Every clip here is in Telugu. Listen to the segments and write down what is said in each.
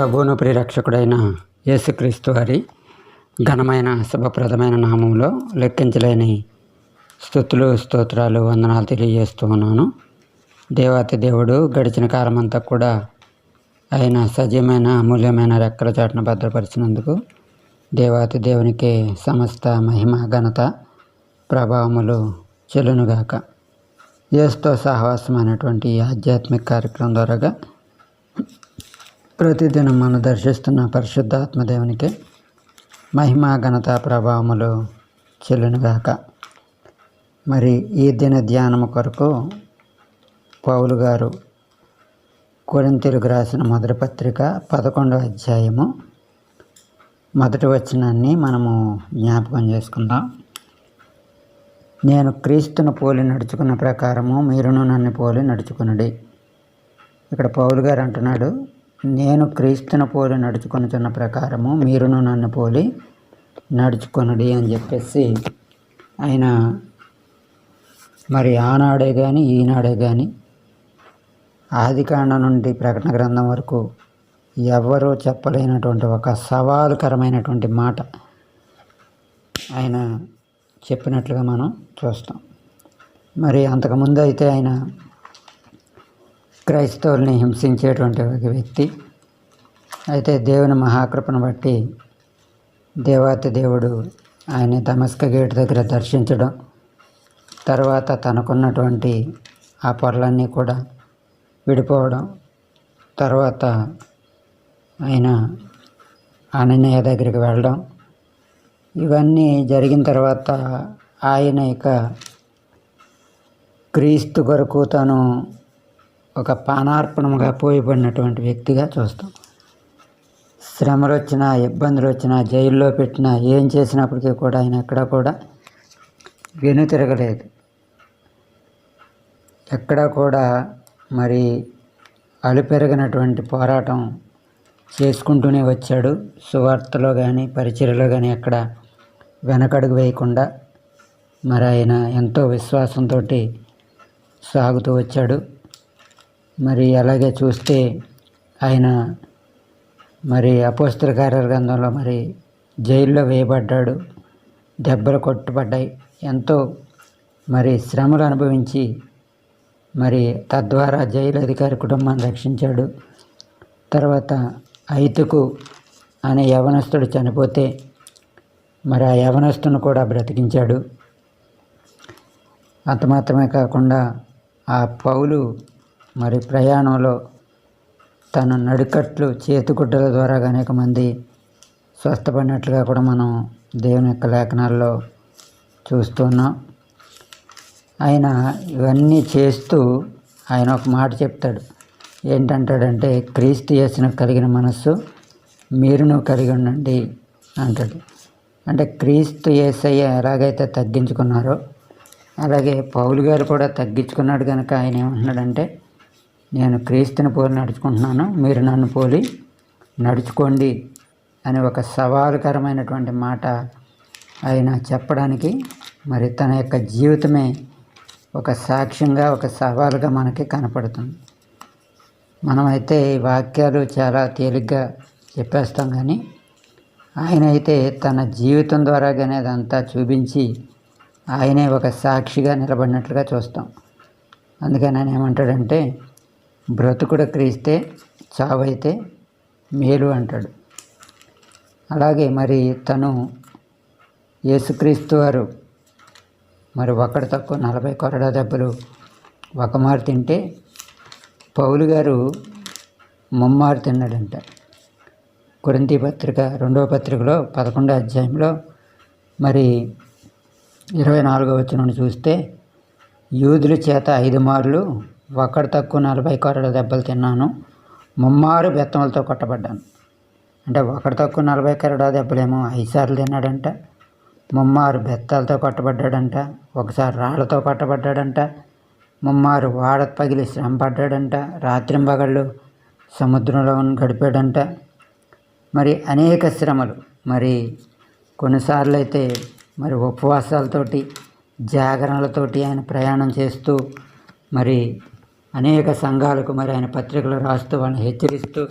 ప్రభువును ప్రిరక్షకుడైన యేసుక్రీస్తు వారి ఘనమైన శుభప్రదమైన నామంలో లెక్కించలేని స్థుతులు స్తోత్రాలు వందనాలు తెలియజేస్తూ ఉన్నాను. దేవాతి దేవుడు గడిచిన కాలమంతా కూడా ఆయన సజీవమైన అమూల్యమైన రెక్కల చాటును భద్రపరిచినందుకు దేవాతి దేవునికి సమస్త మహిమ ఘనత ప్రభావములు చెలునుగాక యేసుతో సహవాసం అనేటువంటి ఆధ్యాత్మిక కార్యక్రమం ద్వారాగా ప్రతిదినం మనం దర్శిస్తున్న పరిశుద్ధాత్మ దేవునికి ఘనత ప్రభావములు చెల్లునుగాక. మరి ఈ దిన ధ్యానము కొరకు పౌలు గారు కొరింతలకు రాసిన మొదటి పత్రిక పదకొండవ అధ్యాయము మొదటి వచనాన్ని మనము జ్ఞాపకం చేసుకుందాం. నేను క్రీస్తును పోలి నడుచుకున్న ప్రకారము మీరును నన్ను పోలి నడుచుకునుడి. ఇక్కడ పౌలు గారు అంటున్నాడు నేను క్రీస్తును పోలి నడుచుకొనుచున్న ప్రకారము మీరును నన్ను పోలి నడుచుకొనడి అని చెప్పేసి ఆయన మరి ఆనాడే కానీ ఈనాడే కానీ ఆదికాండం నుండి ప్రకటన గ్రంథం వరకు ఎవరూ చెప్పలేనటువంటి ఒక సవాలుకరమైనటువంటి మాట ఆయన చెప్పినట్లుగా మనం చూస్తాం. మరి అంతకుముందు అయితే ఆయన క్రైస్తవుల్ని హింసించేటువంటి ఒక వ్యక్తి. అయితే దేవుని మహాకృపను బట్టి దేవాతి దేవుడు ఆయన దమస్క గేట్ దగ్గర దర్శించడం తర్వాత తనకున్నటువంటి ఆ పొరలన్నీ కూడా విడిపోవడం తర్వాత ఆయన అననయ్య దగ్గరికి వెళ్ళడం ఇవన్నీ జరిగిన తర్వాత ఆయన ఇక క్రీస్తు కొరకు తను ఒక పానార్పణముగా పోయబడినటువంటి వ్యక్తిగా చూస్తాం. శ్రమలు వచ్చినా ఇబ్బందులు వచ్చినా జైల్లో పెట్టినా ఏం చేసినప్పటికీ కూడా ఆయన ఎక్కడా కూడా వెను తిరగలేదు ఎక్కడా కూడా మరి అలుపెరగినటువంటి పోరాటం చేసుకుంటూనే వచ్చాడు. సువార్తలో కానీ పరిచయలో కానీ ఎక్కడ వెనకడుగు వేయకుండా మరి ఆయన ఎంతో విశ్వాసంతో సాగుతూ వచ్చాడు. మరి అలాగే చూస్తే ఆయన మరి అపోస్తుల కార్యగ్రంథంలో మరి జైల్లో వేయబడ్డాడు. దెబ్బలు కొట్టుబడ్డాయి. ఎంతో మరి శ్రమలు అనుభవించి మరి తద్వారా జైలు అధికారి కుటుంబాన్ని రక్షించాడు. తర్వాత ఐతుకు అనే యవనస్తుడు చనిపోతే మరి ఆ యవనస్తును కూడా బ్రతికించాడు. అంత మాత్రమే కాకుండా ఆ పౌలు మరి ప్రయాణంలో తన నడికట్లు చేతిగుడ్డల ద్వారా అనేక మంది స్వస్థపడినట్లుగా కూడా మనం దేవుని యొక్క లేఖనాల్లో చూస్తున్నాం. ఆయన ఇవన్నీ చేస్తూ ఆయన ఒక మాట చెప్తాడు. ఏంటంటాడంటే క్రీస్తు చేసిన కలిగిన మనస్సు మీరును కలిగి ఉండండి అంటాడు. అంటే క్రీస్తు ఏసయ్య ఎలాగైతే తగ్గించుకున్నారో అలాగే పౌలు గారు కూడా తగ్గించుకున్నాడు కనుక ఆయన ఏమంటున్నాడంటే నేను క్రీస్తుని పోలి నడుచుకుంటున్నాను మీరు నన్ను పోలి నడుచుకోండి అని ఒక సవాలుకరమైనటువంటి మాట ఆయన చెప్పడానికి మరి తన యొక్క జీవితమే ఒక సాక్ష్యంగా ఒక సవాలుగా మనకి కనపడుతుంది. మనమైతే ఈ వాక్యాలు చాలా తేలిగ్గా చెప్పేస్తాం కానీ ఆయన అయితే తన జీవితం ద్వారాగానే అదంతా చూపించి ఆయనే ఒక సాక్షిగా నిలబడినట్లుగా చూస్తాం. అందుకని ఆయన ఏమంటాడంటే బ్రతుకుడు క్రీస్తే చావైతే మేలు అంటాడు. అలాగే మరి తను యేసుక్రీస్తు వారు మరి ఒకటి తక్కువ నలభై కొరడా దెబ్బలు ఒకమారు తింటే పౌలు గారు ముమ్మారు తిన్నాడంట. కొరింతి పత్రిక రెండవ పత్రికలో పదకొండో అధ్యాయంలో మరి ఇరవై నాలుగో వచ్చిన చూస్తే యూదుల చేత ఐదు మార్లు ఒకటి తక్కువ నలభై కొరడ దెబ్బలు తిన్నాను. ముమ్మారు బెత్తములతో కొట్టబడ్డాను. అంటే ఒకటి తక్కువ నలభై కొరడా దెబ్బలేమో ఐదుసార్లు తిన్నాడంట. ముమ్మారు బెత్తాలతో కొట్టబడ్డాడంట. ఒకసారి రాళ్ళతో కొట్టబడ్డాడంట. ముమ్మారు వాడ పగిలి శ్రమ పడ్డాడంట. రాత్రింబగళ్ళు సముద్రంలో గడిపాడంట. మరి అనేక శ్రమలు. మరి కొన్నిసార్లు అయితే మరి ఉపవాసాలతోటి జాగరణలతోటి ఆయన ప్రయాణం చేస్తూ మరి అనేక సంఘాలకు మరి ఆయన పత్రికలు రాస్తూ వాళ్ళని హెచ్చరిస్తూ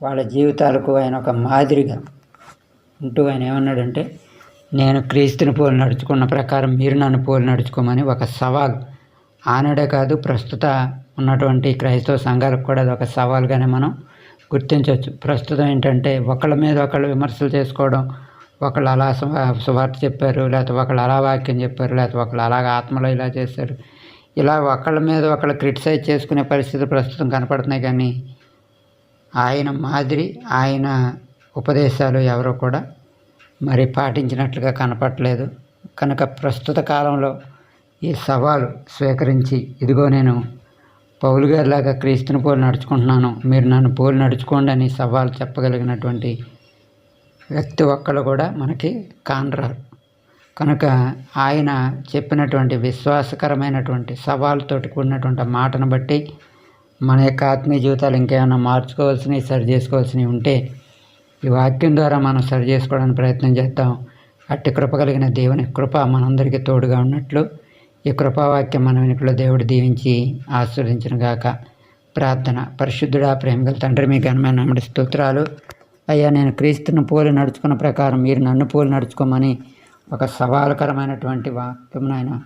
వాళ్ళ జీవితాలకు ఆయన ఒక మాదిరిగా ఉంటూ ఆయన ఏమన్నాడంటే నేను క్రీస్తుని పోలి నడుచుకున్న ప్రకారం మీరు నన్ను పోలు నడుచుకోమని ఒక సవాల్. ఆనాడే కాదు ప్రస్తుత ఉన్నటువంటి క్రైస్తవ సంఘాలకు కూడా అది ఒక సవాల్గానే మనం గుర్తించవచ్చు. ప్రస్తుతం ఏంటంటే ఒకళ్ళ మీద ఒకళ్ళు విమర్శలు చేసుకోవడం ఒకళ్ళు అలా సువార్త చెప్పారు లేకపోతే ఒకళ్ళు అలా వాక్యం చెప్పారు లేకపోతే ఒకళ్ళు అలాగ ఆత్మలో ఇలా చేశారు. ఇలా ఒకళ్ళ మీద ఒకళ్ళు క్రిటిసైజ్ చేసుకునే పరిస్థితులు ప్రస్తుతం కనపడుతున్నాయి కానీ ఆయన మాదిరి ఆయన ఉపదేశాలు ఎవరో కూడా మరి పాటించినట్లుగా కనపడలేదు. కనుక ప్రస్తుత కాలంలో ఈ సవాలు స్వీకరించి ఇదిగో నేను పౌలు గారిలాగా క్రీస్తుని పోలు నడుచుకుంటున్నాను మీరు నన్ను పోలి నడుచుకోండి అని సవాలు చెప్పగలిగినటువంటి వ్యక్తి ఒక్కళ్ళు కూడా మనకి కానరారు. కనుక ఆయన చెప్పినటువంటి విశ్వాసకరమైనటువంటి సవాలుతోటి కూడినటువంటి మాటను బట్టి మన యొక్క ఆత్మీయ జీవితాలు ఇంకేమైనా మార్చుకోవాల్సినవి సరి చేసుకోవాల్సినవి ఉంటే ఈ వాక్యం ద్వారా మనం సరి చేసుకోవడానికి ప్రయత్నం చేద్దాం. అట్టి కృప కలిగిన దేవుని కృప మనందరికీ తోడుగా ఉన్నట్లు ఈ కృపావాక్యం మన వెనుకలో దేవుడు దీవించి ఆస్వాదించిన గాక ప్రార్థన పరిశుద్ధుడా ప్రేమగల తండ్రి మీ ఘనమైన నామడి స్తోత్రాలు. అయ్యా నేను క్రీస్తును పోలి నడుచుకున్న ప్రకారం మీరు నన్ను పోలి నడుచుకోమని ఒక సవాలుకరమైనటువంటి వాక్యం నాయన.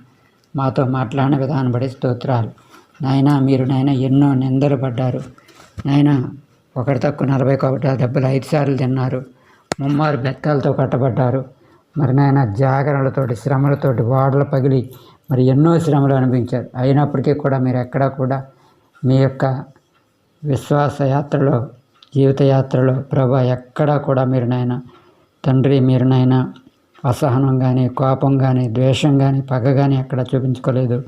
మాతో మాట్లాడిన విధానం బడి స్తోత్రాలు. నాయన మీరు నాయన ఎన్నో నిందలు పడ్డారు. నాయన ఒకటి తక్కువ నలభై ఒకటి దెబ్బలు ఐదు సార్లు తిన్నారు. ముమ్మారు బెత్తాలతో కట్టబడ్డారు. మరి నాయన జాగరణలతోటి శ్రమలతోటి వాడలు పగిలి మరి ఎన్నో శ్రమలు అనిపించారు అయినప్పటికీ కూడా మీరు ఎక్కడా కూడా మీ యొక్క విశ్వాస యాత్రలో జీవిత యాత్రలో ప్రభా ఎక్కడా కూడా మీరు నాయన తండ్రి మీరు నాయన అసహనం కానీ కోపం కానీ ద్వేషం కానీ పగ కానీ ఎక్కడ చూపించుకోలేదు.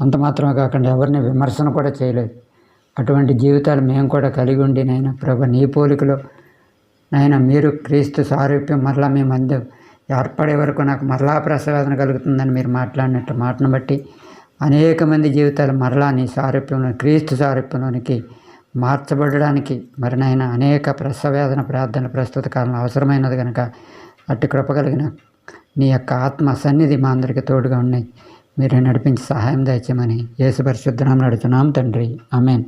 అంత మాత్రమే కాకుండా ఎవరిని విమర్శన కూడా చేయలేదు. అటువంటి జీవితాలు మేము కూడా కలిగి ఉండి నాయన ప్రభు నీ పోలికలో నాయన మీరు క్రీస్తు సారూప్యం మరలా మీ మధ్య ఏర్పడే వరకు నాకు మరలా ప్రసవేదన కలుగుతుందని మీరు మాట్లాడినట్టు మాటను బట్టి అనేక మంది జీవితాలు మరలా నీ సారూప్యంలో క్రీస్తు సారూప్యంలోనికి మార్చబడడానికి మరి నాయన అనేక ప్రసవేదన ప్రార్థన ప్రస్తుత కాలంలో అవసరమైనది కనుక అట్టి కృప కలిగిన నీ యొక్క ఆత్మ సన్నిధి మా అందరికీ తోడుగా ఉన్నాయి మీరు నడిపించి సహాయం దయచేయమని యేసు పరిశుద్ధనాం నడుచున్నాం తండ్రి. ఆమెన్.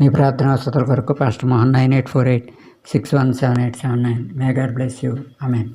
మీ ప్రార్థన వసతుల కొరకు pastor Mohan nine eight four eight six one seven eight seven nine. May God bless you. Amen.